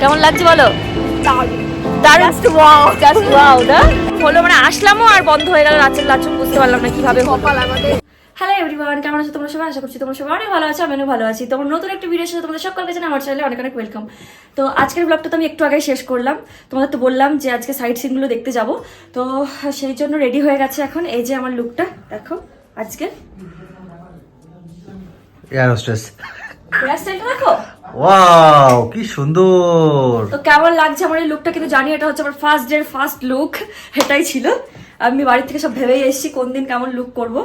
কেমন লাগছে বলো? হলো মানে আসলামও আর বন্ধ হয়ে গেল রাতের লাচুন বুঝতে পারলাম না কীভাবে কপাল আমাদের। হ্যালো এভরিওয়ান কেমন আছো তোমরা সবাই? আশা করছি তোমরা সবাই অনেক ভালো আছো আমিও ভালো আছি। তোমার নতুন একটা ভিডিওর সাথে তোমাদের সকলকে জানাই আমার চ্যানেলে অনেক অনেক ওয়েলকাম তো আজকের ব্লগটা তো আমি একটু আগে শেষ করলাম। তোমাদের তো বললাম যে আজকে সাইড সিনগুলো দেখতে যাব। তো সেই জন্য রেডি হয়ে গেছে এখন। এই যে আমার লুকটা দেখো আজকে এয়ার হোস্টেস হেয়ার স্টাইলটা দেখো? ওয়াও কি সুন্দর। তো কেমন লাগছে আমার এই লুকটা কিন্তু জানি এটা হচ্ছে আমার ফার্স্ট ডে ফার্স্ট লুক এটাই ছিল। আমি বাড়ি থেকে সব ভেবেই এসেছি কোন দিন কেমন লুক করব।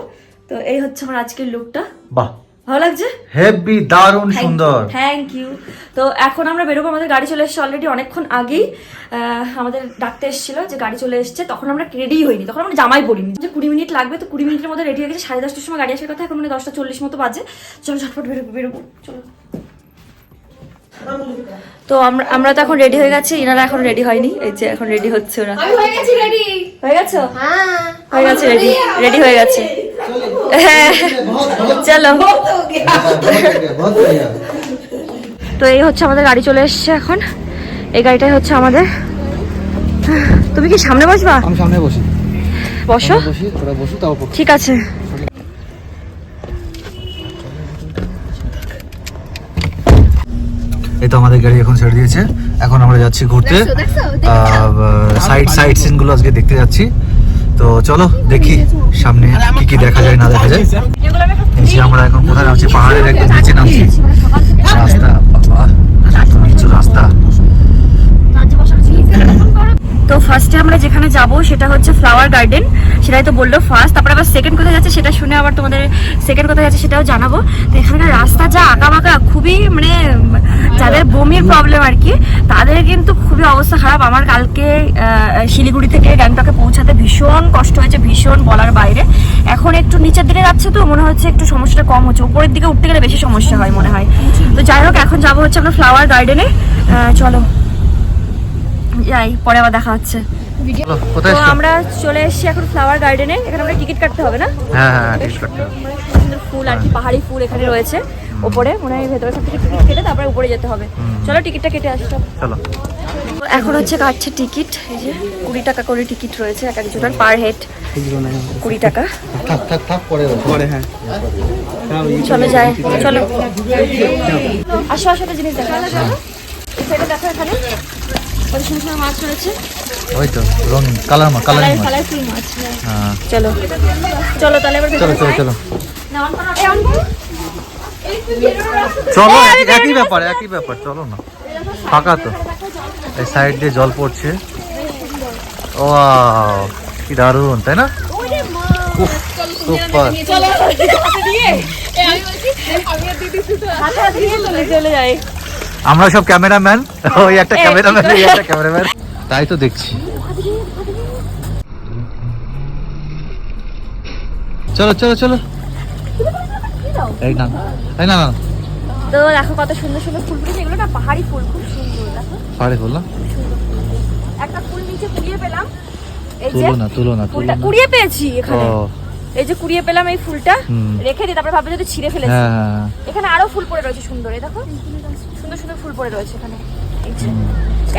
তো এই হচ্ছে আমার আজকের লুকটা বাহ। ভালো লাগছে? হেভি দারুণ সুন্দর। থ্যাংক ইউ তো এখন আমরা বেরোবো। আমাদের গাড়ি চলে এসেছে অলরেডি অনেকক্ষণ আগেই। আমাদের ডাকতে এসেছিল যে গাড়ি চলে এসেছে। তখন আমরা রেডি হইনি। তখন আমরা জামাই পড়িনি যে কুড়ি মিনিট লাগবে তো কুড়ি মিনিটের মধ্যে রেডি হয়ে গেছে। সাড়ে দশটার সময় গাড়ি আসার কথা। এখন মানে দশটা চল্লিশ মতো বাজে। চলো ঝটফট বেরোবো বেরোবো। চলো। তো আমরা আমরা তো এখন রেডি হয়ে গেছি। ইনারা এখন রেডি হয়নি। এই যে এখন রেডি হচ্ছে ওরা। আমি হয়ে গেছি রেডি হয়ে গেছো? হ্যাঁ। হয়ে গেছে রেডি রেডি হয়ে গেছে। হ্যাঁ। চলো। তো এই হচ্ছে আমাদের গাড়ি চলে এসছে এখন। এই গাড়িটাই হচ্ছে আমাদের। তুমি কি সামনে বসবা? আমি সামনে বসি। বসো। ঠিক আছে। এই তো আমাদের গাড়ি এখন ছেড়ে দিয়েছে। এখন আমরা যাচ্ছি ঘুরতে? সাইড সাইড সিনগুলো আজকে দেখতে যাচ্ছি। তো চলো দেখি সামনে কি কি দেখা যায় না দেখা যায়। এই যে আমরা এখন কোথায় নামছি? পাহাড়ের একদম নিচে নামছি। রাস্তা বাবা নিচু রাস্তা। তো ফার্স্টে আমরা যেখানে যাব সেটা হচ্ছে ফ্লাওয়ার গার্ডেন সেটাই তো বলল ফার্স্ট তারপর আবার সেকেন্ড কোথায় যাচ্ছে সেটা শুনে আবার তোমাদের সেকেন্ড কোথায় যাচ্ছে সেটাও জানাব। তো এখানকার রাস্তা যা আঁকা বাঁকা খুবই মানে যাদের বমির প্রবলেম আর কি, তাদের কিন্তু খুবই অবস্থা খারাপ। আমার কালকে শিলিগুড়ি থেকে গ্যাংটকে পৌঁছাতে ভীষণ কষ্ট হয়েছে, ভীষণ বলার বাইরে। এখন একটু নিচের দিকে যাচ্ছে তো, মনে হচ্ছে একটু সমস্যাটা কম হচ্ছে। উপরের দিকে উঠতে গেলে বেশি সমস্যা হয় মনে হয়। তো যাই হোক, এখন যাব হচ্ছে আমরা ফ্লাওয়ার গার্ডেনে চলো। যাই পরে আবার দেখা হচ্ছে। তো আমরা চলে এসেছি এখন ফ্লাওয়ার গার্ডেনে এখানে আমরা টিকিট কাটতে হবে না? হ্যাঁ হ্যাঁ টিকিট কাটতে হবে। সুন্দর ফুল আর কি পাহাড়ি ফুল এখানে রয়েছে। ওপরে মনে হয় ভেতরে সব থেকে টিকিট কেটে তারপরে উপরে যেতে হবে। চলো টিকিটটা কেটে আসি চলো। এখন হচ্ছে কাটছে টিকিট এই যে কুড়ি টাকা করে টিকিট রয়েছে এক একজনের পার হেড কুড়ি টাকা। হ্যাঁ। চলো যাই চলো। আসো আসো জিনিস দেখা এই দেখো এখানে। কত সুন্দর সুন্দর মাছ রয়েছে ওই তো রঙিন কালার মা কালার কালার কালারফুল মাছ হ্যাঁ। হ্যাঁ। চলো। চলো তাহলে এবার চলো চলো চলো। on করো। চলো একই- ব্যাপার একই ব্যাপার চলো না। ফাঁকা তো। এই সাইড দিয়ে জল পড়ছে। ও কি দারুণ তাই না? উফ সুপার। চলে চলে যাই। আমরা সব ক্যামেরাম্যান। ওই একটা ক্যামেরাম্যান? এই একটা ক্যামেরাম্যান। তাই তো দেখছি। চলো চলো চলো। এই না এই না না তো দেখো কত সুন্দর সুন্দর ফুল ফুটেছে। এগুলো না পাহাড়ি ফুল খুব সুন্দর দেখো। পারে বললাম একটা ফুল নিচে কুড়িয়ে পেলাম। এই যে তুলো না তুলো না তুলো না। কুড়িয়ে পেয়েছি ও এখানে এই যে কুড়িয়ে পেলাম এই ফুলটা রেখে দিই তারপরে ভাববে যদি ছিঁড়ে ফেলেছি। হ্যাঁ হ্যাঁ। এখানে আরও ফুল পড়ে রয়েছে সুন্দর। এই দেখো সুন্দর সুন্দর ফুল পড়ে রয়েছে এখানে। এই যে।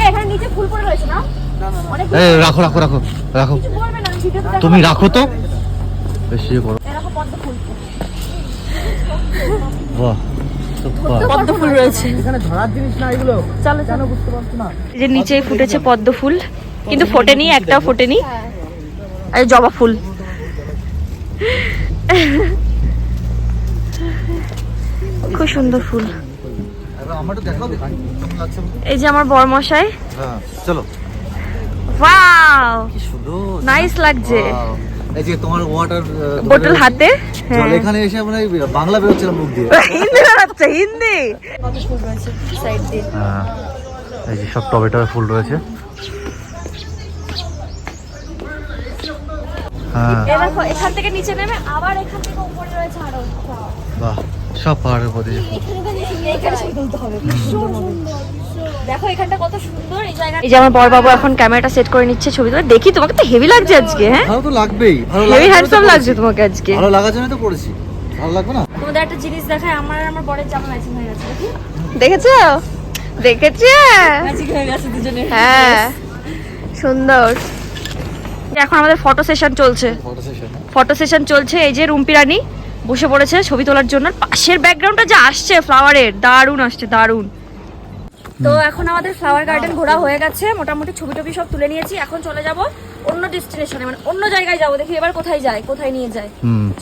এখানে নিচে ফুল পড়ে রয়েছে না? রাখো রাখো রাখো রাখো। তুমি রাখো তো। বেশি করো। পদ্ম ফুল। বাহ পদ্ম ফুল রয়েছে। এখানে। ধরার জিনিস না এগুলো। চলো চলো। বুঝতে পারছ না। এই যে নিচে ফুটেছে পদ্ম ফুল কিন্তু ফোটেনি একটাও ফোটেনি। আর জবা ফুল। খুব সুন্দর ফুল। এই যে আমার বরমশাই। হ্যাঁ চলো ওয়াও কি সুন্দর নাইস লাগছে। এই যে তোমার ওয়াটার বোতল হাতে জল হ্যাঁ। এখানে এসে বাংলা বেরোচ্ছিল মুখ দিয়ে হিন্দি বেরোচ্ছে হিন্দি হ্যাঁ এই যে সব টবে টবে ফুল রয়েছে। দেখো এখান থেকে নিচে নেমে আবার এখান থেকে উপরে রয়েছে আরও বাহ সব পাহাড়ের প্রতি এইখানে ছবি তুলতে হবে। ভীষণ সুন্দর। দেখো এখানটা কত সুন্দর এই জায়গা এই যে আমার বড় বাবু এখন ক্যামেরাটা সেট করে নিচ্ছে ছবি তুলে। দেখি তোমাকে তো হেভি লাগছে আজকে হ্যাঁ? ভালো তো লাগবেই ভালো হ্যান্ডসাম লাগছে তোমাকে আজকে। ভালো লাগার জন্য তো করেছি। ভালো লাগবে না? তোমাদের একটা জিনিস দেখায় আমার আর আমার বরের জামা ম্যাচিং হয়ে গেছে দেখি। দেখেছ? দেখেছে? হ্যাঁ। সুন্দর। এখন আমাদের ফটো সেশন চলছে। ফটো সেশন চলছে এই যে রুম্পি রানী বসে পড়েছে ছবি তোলার জন্য। পাশের ব্যাকগ্রাউন্ডটা যে আসছে ফ্লাওয়ারের দারুণ আসছে দারুণ। তো এখন আমাদের ফ্লাওয়ার গার্ডেন ঘোরা হয়ে গেছে মোটামুটি ছবি টবি সব তুলে নিয়েছি। এখন চলে যাব অন্য ডেস্টিনেশনে মানে অন্য জায়গায় যাব দেখি এবার কোথায় যায় কোথায় নিয়ে যায়।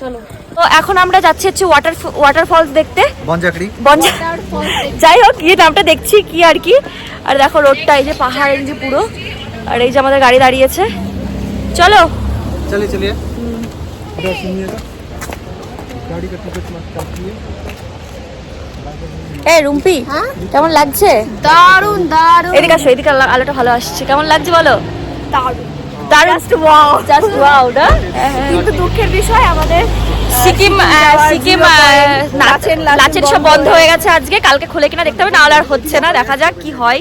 চলো। তো এখন আমরা যাচ্ছি হচ্ছে ওয়াটার ওয়াটারফলস দেখতে। বনজাকড়ি যাই হোক এই নামটা দেখছি কি আর কি। আর দেখো রোডটা এই যে পাহাড় এই যে পুরো। আর এই যে আমাদের গাড়ি দাঁড়িয়েছে। চলো। চলিয়ে চলিয়ে এ রুম্পি কেমন লাগছে? দারুণ দারুণ এদিকে আসো এদিকে আলোটা ভালো আসছে। কেমন লাগছে বলো? দারুণ। জাস্ট ওয়াও জাস্ট ওয়াও না? কিন্তু দুঃখের বিষয় আমাদের সিকিম আহ, সিকিম আহ, নাচ- নাচের সব বন্ধ হয়ে গেছে আজকে। কালকে খুলে কিনা দেখতে হবে না আর হচ্ছে না। দেখা যাক কি হয়।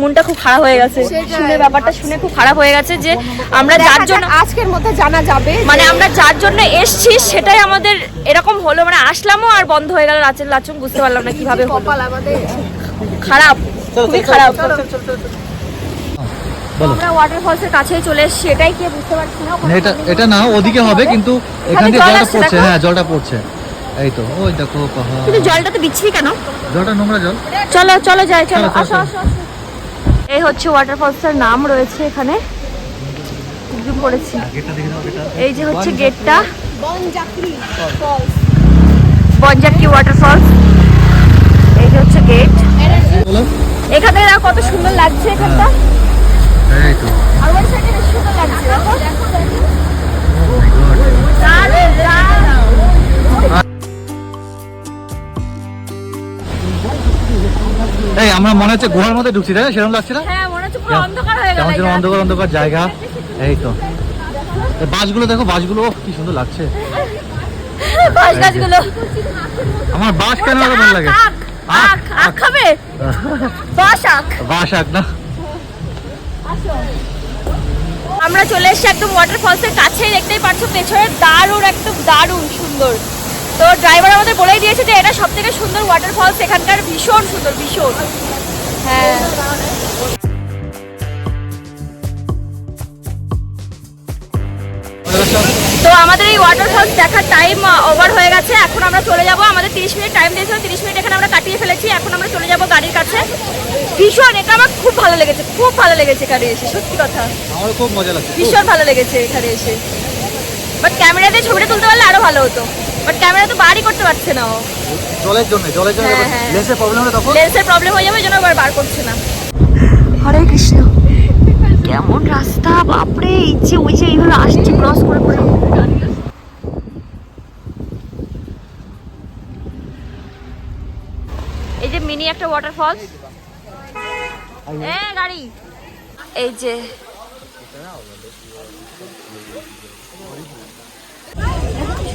মনটা খুব খারাপ হয়ে গেছে। শুনে ব্যাপারটা শুনে খুব খারাপ হয়ে গেছে যে আমরা যার জন্য আজকের মধ্যে জানা যাবে মানে আমরা যার জন্য এসছি সেটাই আমাদের এরকম হলো। মানে আসলামও আর বন্ধ হয়ে গেল নাচের লাচুম বুঝতে পারলাম না কীভাবে কপাল আমাদের খারাপ খুবই খারাপ। আমরা ওয়াটারফলসের কাছেই চলে এসেছি এটাই কি বুঝতে পারছি না? এটা এটা না ওদিকে হবে কিন্তু এখান দিয়ে জলটা পড়ছে। হ্যাঁ জলটা পড়ছে। এই তো ওই দেখো পাহাড়। কিন্তু জলটা তো বিচ্ছিরি কেন? জলটা নোংরা জল? চলো চলো যাই চলো। আসো আসো। এই হচ্ছে ওয়াটারফলসের নাম রয়েছে এখানে। গেটটা এই যে হচ্ছে গেটটা বনজাকরি বনজাকি ওয়াটারফলস এই যে হচ্ছে গেট এখান কত সুন্দর লাগছে এখানটা। আর ওই সাইডে সুন্দর লাগছে এই আমরা মনে হচ্ছে গুহার মধ্যে ঢুকছি তাই সেরকম লাগছে না? হ্যাঁ মনে হয়ে কেমন যেন অন্ধকার অন্ধকার জায়গা। এই তো। বাসগুলো দেখো বাসগুলো কি সুন্দর লাগছে। আমার বাস কেন ভালো লাগে? খাবে? বাস আখ। না? আমরা চলে এসেছি একদম ওয়াটারফলসের কাছেই দেখতেই পাচ্ছ পেছনে দারুণ একদম দারুণ সুন্দর। তো ড্রাইভার আমাদের বলেই দিয়েছে যে এটা সব থেকে সুন্দর ওয়াটারফলস এখানকার ভীষণ সুন্দর ভীষণ। হ্যাঁ। তো আমাদের এই ওয়াটারফলস দেখার টাইম ওভার হয়ে গেছে। এখন আমরা চলে যাব। আমাদের 30 মিনিট টাইম দিয়েছিল 30 মিনিট এখানে আমরা কাটিয়ে ফেলেছি। এখন আমরা চলে যাব গাড়ির কাছে। ভীষণ এটা আমার খুব ভালো লেগেছে খুব ভালো লেগেছে এখানে এসে সত্যি কথা। আমারও খুব মজা লাগছে। ভীষণ ভালো লেগেছে এখানে এসে। বাট ক্যামেরা দিয়ে ছবিটা তুলতে পারলে আরও ভালো হতো। বাট ক্যামেরা তো বারই করতে পারছে না ও। জলের জন্য জলের জন্য হ্যাঁ, হ্যাঁ। লেন্সের প্রবলেম হলে তখন? লেন্সের প্রবলেম হয়ে যাবে ওই জন্য আবার বার করছে না। হরে কৃষ্ণ। কেমন রাস্তা বাপরে ইচ্ছে ওই যে এইভাবে আসছে ক্রস করে করে। এই যে মিনি একটা ওয়াটারফলস এ গাড়ি। এই যে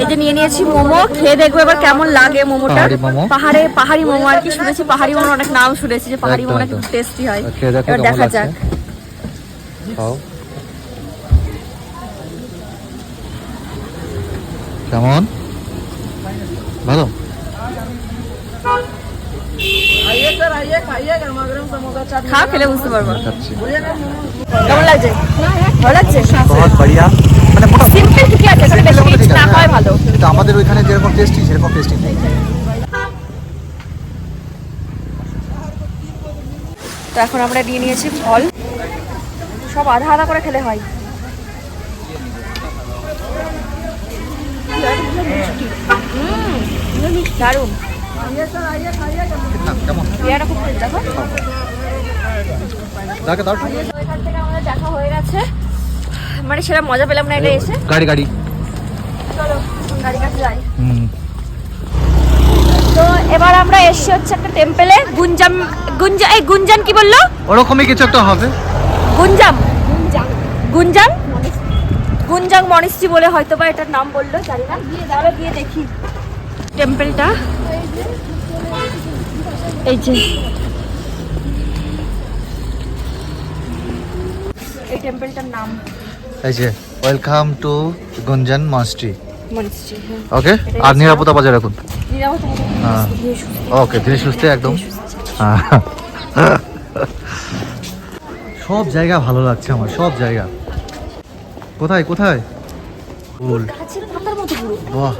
এই যে নিয়ে নিয়েছি মোমো খেয়ে দেখব এবার কেমন লাগে মোমোটা। পাহাড়ি পাহাড়ে মোমো আর কি শুনেছি পাহাড়ি মোমো অনেক নাম শুনেছি যে পাহাড়ি মোমো নাকি টেস্টি হয়। এবার দেখা। যাক। খাও। কেমন? ভালো? খা খেলে বুঝতে পারব। কেমন লাগছে? ভালো লাগছে? মানে আছে। এখানে বেশি রিচ না হ্যাঁ। ভালো কিন্তু আমাদের ওইখানে যেরকম টেস্টি সেরকম টেস্টি নেই। তো এখন আমরা নিয়ে নিয়েছি ফল। সব আধা আধা করে খেলে হয়। উম, দারুণ। না কেমন পেয়ারা খুব দেখা হয়ে গেছে। মানে সেটা মজা পেলাম না এটা এসে। গাড়ি গাড়ি। চলো গাড়ি কাছে যাই। তো এবার আমরা এসছি হচ্ছে একটা টেম্পলে গুঞ্জাম গুঞ্জা এই গুঞ্জান কি বলল? ওরকমই কিছু একটা হবে। গুঞ্জাম। গুঞ্জাম গুঞ্জাং মনিস্ট্রি বলে হয়তো বা এটার নাম বলল জানি না। তাহলে গিয়ে দেখি। টেম্পলটা এই যে। এই টেম্পলটার নাম। এই যে। ওয়েলকাম টু গুঞ্জন মনস্ট্রি হ্যাঁ। ওকে আর নিরাপত্তা বজায় রাখুন। হ্যাঁ। ওকে ধীরে সুস্থে একদম। সব জায়গা ভালো লাগছে আমার সব জায়গা। কোথায় কোথায়? ফুল। বাহ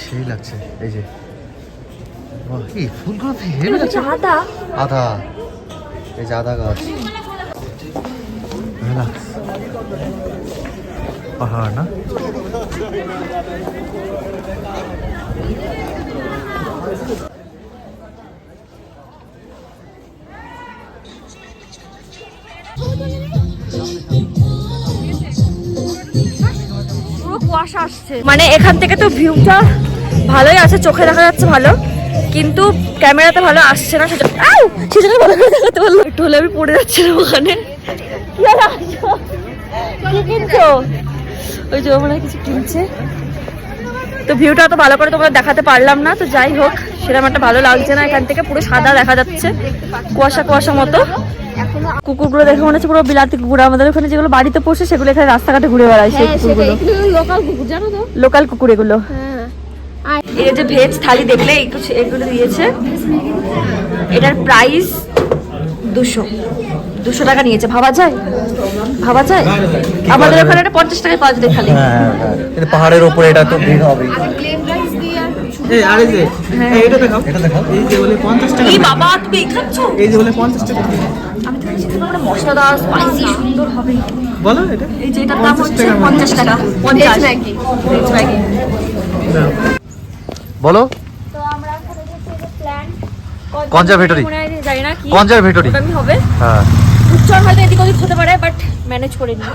সেই লাগছে এই যে। বাহ এই ফুলগুলো তো হেভি লাগছে আদা। আদা। এই যে আদা গাছ। পাহাড়, না? কুয়াশা আসছে। মানে এখান থেকে তো ভিউটা ভালোই আছে, চোখে দেখা যাচ্ছে ভালো, কিন্তু ক্যামেরাতে ভালো আসছে না সেটা আউ! সেজন্য ভালো করে একটু হলে আমি পড়ে যাচ্ছিলাম ওখানে। কি ওই যে ও হয় কিছু কিনছে। তো ভিউটা তো ভালো করে তোমাদের দেখাতে পারলাম না তো যাই হোক সেরকম একটা ভালো লাগছে না এখান থেকে পুরো সাদা দেখা যাচ্ছে কুয়াশা কুয়াশা মতো। কুকুরগুলো দেখে মনে হচ্ছে পুরো বিলাতি কুকুর আমাদের ওখানে যেগুলো বাড়িতে পোষে সেগুলো এখানে রাস্তাঘাটে ঘুরে বেড়ায় সেই কুকুরগুলো। লোকাল কুকুর জানো তো? লোকাল কুকুর এগুলো। হ্যাঁ। এই যে ভেজ থালি দেখলে এগুলো দিয়েছে। এটার প্রাইস দুশো। দুশো টাকা নিয়েছে ভাবা যায়? ভাবা যায়? আমাদের ওখানে এটা পঞ্চাশ টাকায় পাওয়া যায় খালি। হ্যাঁ পাহাড়ের ওপরে এটা তো ভিড় হবে। প্লেন রাইস দিয়ে আর এই আরে যে হ্যাঁ। এই, এটা দেখাও। এটা দেখাও। এই যে বলে পঞ্চাশ টাকা এই বাবা তুমি এই খাচ্ছ? এই যে বলে পঞ্চাশ টাকা আমি তো ভেবেছি তোমার মশলাদার স্পাইসি সুন্দর হবে। বলো এটা। এই যে এটার দাম হচ্ছে টাকা। পঞ্চাশ টাকা। পঞ্চাশ Veg ম্যাগি। বলো। তো আমরা এখন যে প্ল্যান Conservatory। হয় যে জানি না কি কনজারভেটরি। হবে? হ্যাঁ। উচ্চারণ হয়তো এদিক ওদিক হতে পারে বাট ম্যানেজ করে নিই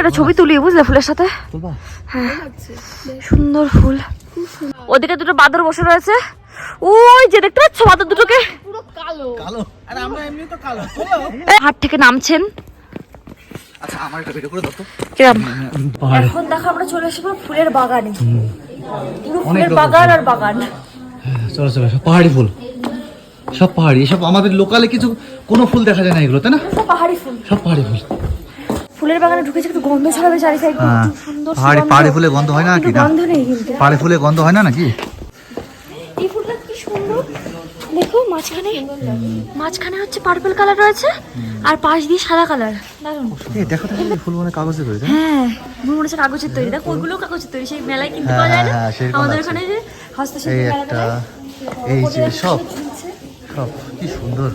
এটা ছবি তুলি বুঝলে ফুলের সাথে? তুলবা সুন্দর ফুল। ওদিকে দুটো বাদর বসে রয়েছে। ওই যে দেখতে পাচ্ছ বাদর দুটোকে? পুরো কালো। কালো আরে আমরা এমনি তো কালো। হাট থেকে নামছেন। আচ্ছা আমার একটা ভিডিও করে দাও তো। কিরম? এখন দেখো আমরা চলে পুরো ফুলের বাগানে। পুরো ফুলের বাগান আর বাগান। চলো চলো সব পাহাড়ি ফুল। সব পাহাড়ি এসব আমাদের লোকালে কিছু কোনো ফুল দেখা যায় না এগুলো তাই না? সব পাহাড়ি ফুল। সব পাহাড়ি ফুল। ফুলের বাগানে ঢুকেছে একটু গন্ধ ছড়াবে চারি সাইড হ্যাঁ সুন্দর পাহাড়ি পাহাড়ি ফুলে গন্ধ হয় না কি? না। গন্ধ নেই কিন্তু। পাহাড়ি ফুলে গন্ধ হয় না নাকি? এই ফুলটা কি সুন্দর। দেখো মাঝখানে মাঝখানে হচ্ছে পার্পল কালার রয়েছে আর পাশ দিয়ে সাদা কালার দারুণ এই দেখো এই ফুল মানে কাগজে তৈরি হ্যাঁ মনে মনে হচ্ছে কাগজের তৈরি। দেখো ওইগুলো কাগজের তৈরি সেই মেলায় কিনতে হ্যাঁ, পাওয়া যায় না? হ্যাঁ, আমাদের। ওখানে যে এই একটা এই যে সব সব কি সুন্দর।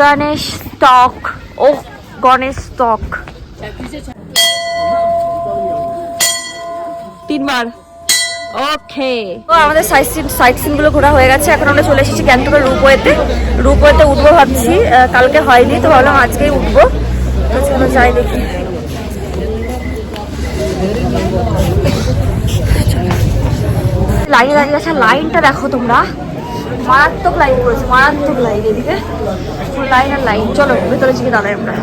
গণেশ স্টক ও গণেশ স্টক তিনবার। ওকে। তো আমাদের সাইট সিন সাইট সিনগুলো ঘোরা হয়ে গেছে। এখন আমরা চলে এসেছি গ্যাংটকের রূপওয়েতে। রূপওয়েতে উঠবো ভাবছি। আহ, কালকে হয়নি তো ভাবলাম আজকেই উঠবো। যাই দেখি। লাইনে দাঁড়িয়ে আছে, লাইনটা দেখো তোমরা। মারাত্মক লাইন করেছে, মারাত্মক লাইন এদিকে। ফুল লাইন আর লাইন। চলো ভেতরে গিয়ে দাঁড়াই আমরা।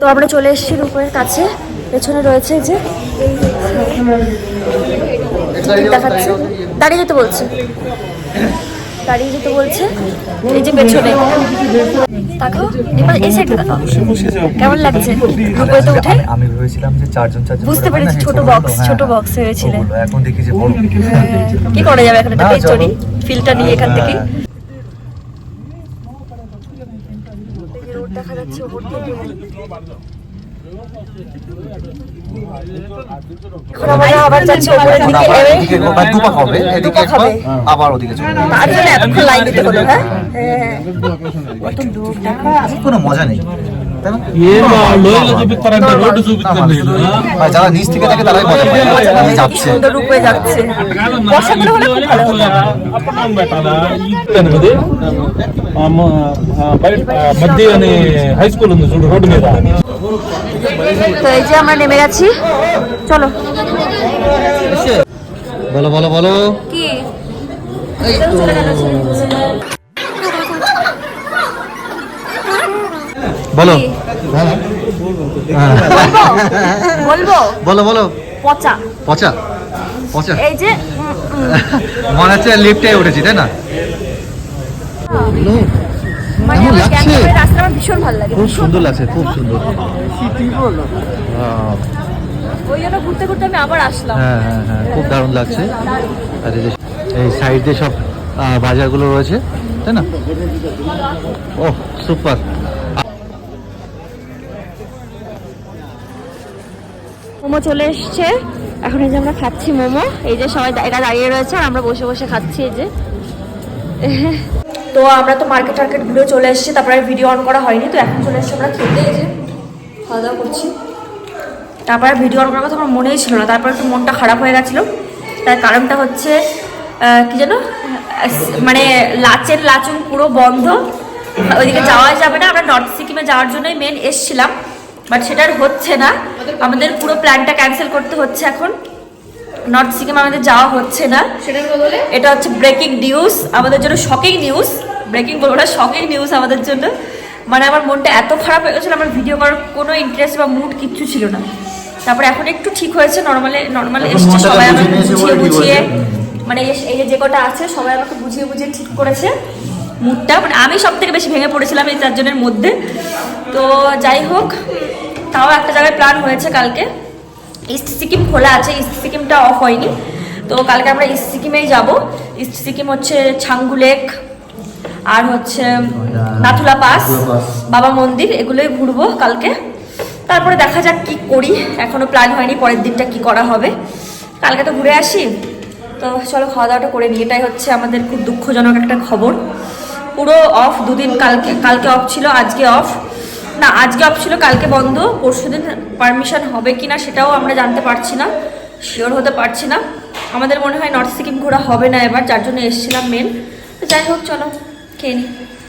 তো আমরা চলে এসেছি রূপের কাছে। পেছনে রয়েছে যে দেখাচ্ছে। দাঁড়িয়ে যেতে বলছে। দাঁড়িয়ে যেতে বলছে এই যে পেছনে। এবার এই কেমন লাগছে? উঠে? আমি- আমি ভেবেছিলাম যে চারজন চারজন বুঝতে পেরেছি, ছোট ছোট হ্যাঁ, ছোট হ্যাঁ। box এখন দেখি যে বড় কি করা যাবে এখন? একটা না, পেজ চলো। ফিলটা নিয়ে এখান থেকে। হ্যাঁ। দেখা যাচ্ছে থেকে এখন আমরা আবার যাচ্ছি ওপরের দিকে। এদিকে মানে এদিকে একবার আবার ওদিকে চলে তার জন্য এতক্ষণ লাইন দিতে হলো হ্যাঁ? কোনো মজা নেই। তাই না ఏం వాళ్ళు చూపిస్తారంటే రోడ్డు చూపిస్తాను నేను আর যারা নিচ থেকে থাকে তারাই মজা পায় মানে যাচ্ছে সুন্দর রূপে যাচ্ছে বর্ষাকালে হলে খুব ভালো হতো అప్పటం పెట్టాలా ఇది ఆ మ- ఆ బయట ఆ మధ్య అని హై స్కూల్ ఉంది చూడు రోడ్డు మీద তো এই যে আমরা নেমে গেছি চলো বলো বলো বলো কি বলো। হ্যাঁ। বলব? বলো বলো। পচা। পচা? পচা? এই যে মনে হচ্ছে লিফটে উঠেছি তাই না? মানে ভীষণ ভালো লাগে খুব সুন্দর লাগছে খুব সুন্দর। ওই জন্য ঘুরতে ঘুরতে আমি আবার আসলাম। হ্যাঁ হ্যাঁ হ্যাঁ খুব দারুণ লাগছে। আর এই যে এই সাইড দিয়ে সব বাজারগুলো রয়েছে তাই না? ও সুপার। মোমো চলে এসছে। এখন এই যে আমরা খাচ্ছি মোমো। এই যে সবাই এরা দাঁড়িয়ে রয়েছে আমরা বসে বসে খাচ্ছি এই যে। তো আমরা তো মার্কেট টার্কেট ঘুরে চলে এসেছি, তারপরে ভিডিও অন করা হয়নি, তো এখন চলে এসেছি আমরা খেতে যে খাওয়া দাওয়া করছি। তারপরে ভিডিও অন করার কথা আমার মনেই ছিল না, তারপরে একটু মনটা খারাপ হয়ে গেছিল। তার কারণটা হচ্ছে কি যেন মানে লাচের লাচুং পুরো বন্ধ ওইদিকে যাওয়া যাবে না, আমরা নর্থ সিকিমে যাওয়ার জন্যই মেন এসছিলাম। বাট সেটা আর হচ্ছে না। আমাদের পুরো প্ল্যানটা ক্যান্সেল করতে হচ্ছে এখন। নর্থ সিকিম আমাদের যাওয়া হচ্ছে না। সেটার এটা হচ্ছে ব্রেকিং নিউজ আমাদের জন্য শকিং নিউজ ব্রেকিং বলব না শকিং নিউজ আমাদের জন্য। মানে আমার মনটা এত খারাপ হয়ে গেছিল আমার ভিডিও করার কোনো ইন্টারেস্ট বা মুড কিচ্ছু ছিল না। তারপরে এখন একটু ঠিক হয়েছে নর্মালি নর্মালি এসছে সবাই আমাকে বুঝিয়ে বুঝিয়ে। মানে এই- এই যে যে কটা আছে সবাই আমাকে বুঝিয়ে বুঝিয়ে ঠিক করেছে। মুডটা মানে আমি সব থেকে বেশি ভেঙে পড়েছিলাম এই চারজনের মধ্যে। তো যাই হোক তাও একটা জায়গায় প্ল্যান হয়েছে কালকে। ইস্ট সিকিম খোলা আছে ইস্ট সিকিমটা অফ হয়নি। তো কালকে আমরা ইস্ট সিকিমেই যাব। ইস্ট সিকিম হচ্ছে ছাঙ্গু লেক আর হচ্ছে নাথুলা পাস বাবা মন্দির এগুলোই ঘুরবো কালকে। তারপরে দেখা যাক কি করি। এখনও প্ল্যান হয়নি পরের দিনটা কি করা হবে। কালকে তো ঘুরে আসি। তো চলো খাওয়া দাওয়াটা করে নিই। এটাই হচ্ছে আমাদের খুব দুঃখজনক একটা খবর। পুরো অফ দুদিন, কালকে কালকে অফ ছিল, আজকে অফ না, আজকে অফ ছিল, কালকে বন্ধ। পরশু দিন পারমিশন হবে কি না সেটাও আমরা জানতে পারছি না শিওর হতে পারছি না। আমাদের মনে হয় নর্থ সিকিম ঘোরা হবে না এবার, যার জন্য এসেছিলাম মেন তো যাই হোক, চলো, খেয়ে নিই